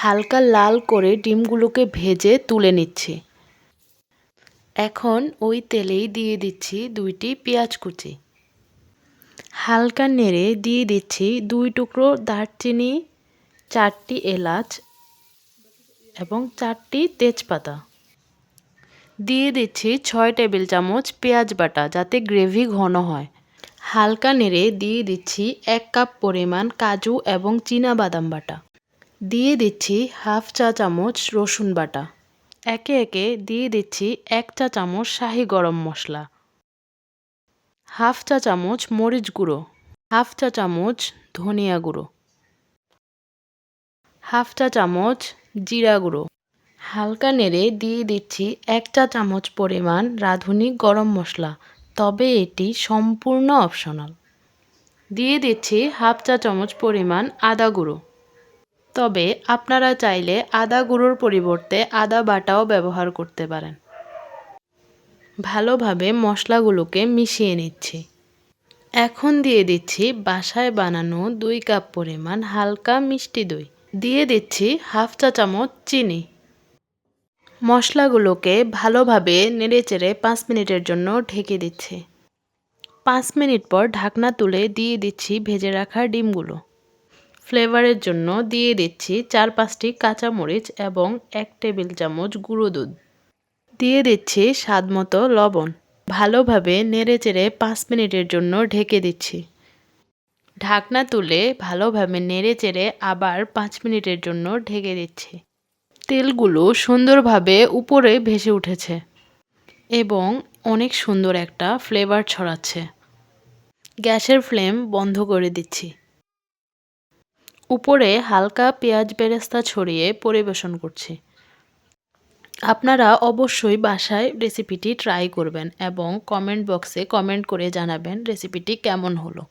হালকা লাল করে ডিমগুলোকে ভেজে তুলে নিচ্ছি। এখন ওই তেলেই দিয়ে দিচ্ছি দুইটি পেঁয়াজ কুচি। হালকা নেড়ে দিয়ে দিচ্ছি দুই টুকরো দারচিনি, চারটি এলাচ এবং চারটি তেজপাতা। দিয়ে দিচ্ছি ছয় টেবিল চামচ পেঁয়াজ বাটা যাতে গ্রেভি ঘন হয়। হালকা নেড়ে দিয়ে দিচ্ছি এক কাপ পরিমাণ কাজু এবং বাদাম বাটা। দিয়ে দিচ্ছি হাফ চা চামচ রসুন বাটা। একে একে দিয়ে দিচ্ছি এক চা চামচ শাহি গরম মশলা। হাফ চা চামচ মরিচ গুঁড়ো। হাফ চা চামচ ধনিয়া গুঁড়ো। হাফ চা চামচ জিরা গুঁড়ো। হালকা নেড়ে দিয়ে দিচ্ছি এক চা চামচ পরিমাণ রাঁধুনি গরম মশলা। তবে এটি সম্পূর্ণ অপশনাল দিয়ে দিচ্ছি হাফ চা চামচ পরিমাণ আদা গুঁড়ো। তবে আপনারা চাইলে আদা গুঁড়োর পরিবর্তে আদা বাটাও ব্যবহার করতে পারেন। ভালোভাবে মশলাগুলোকে মিশিয়ে নিচ্ছি। এখন দিয়ে দিচ্ছি বাসায় বানানো দুই কাপ পরিমাণ হালকা মিষ্টি দই। দিয়ে দিচ্ছি হাফ চা চামচ চিনি। মশলাগুলোকে ভালোভাবে নেড়েচেড়ে পাঁচ মিনিটের জন্য ঢেকে দিচ্ছি। পাঁচ মিনিট পর ঢাকনা তুলে দিয়ে দিচ্ছি ভেজে রাখা ডিমগুলো। ফ্লেভারের জন্য দিয়ে দিচ্ছি চার পাঁচটি কাঁচামরিচ এবং এক টেবিল চামচ গুঁড়ো দুধ। দিয়ে দিচ্ছি স্বাদ মতো লবণ। ভালোভাবে নেড়ে চেড়ে পাঁচ মিনিটের জন্য ঢেকে দিচ্ছি। ঢাকনা তুলে ভালোভাবে নেড়ে চেড়ে আবার পাঁচ মিনিটের জন্য ঢেকে দিচ্ছি। তেলগুলো সুন্দরভাবে উপরে ভেসে উঠেছে এবং অনেক সুন্দর একটা ফ্লেভার ছড়াচ্ছে। গ্যাসের ফ্লেম বন্ধ করে দিচ্ছি। উপরে হালকা পেঁয়াজ বেরেস্তা ছড়িয়ে পরিবেশন করছি। আপনারা অবশ্যই বাসায় রেসিপিটি ট্রাই করবেন এবং কমেন্ট বক্সে কমেন্ট করে জানাবেন রেসিপিটি কেমন হলো।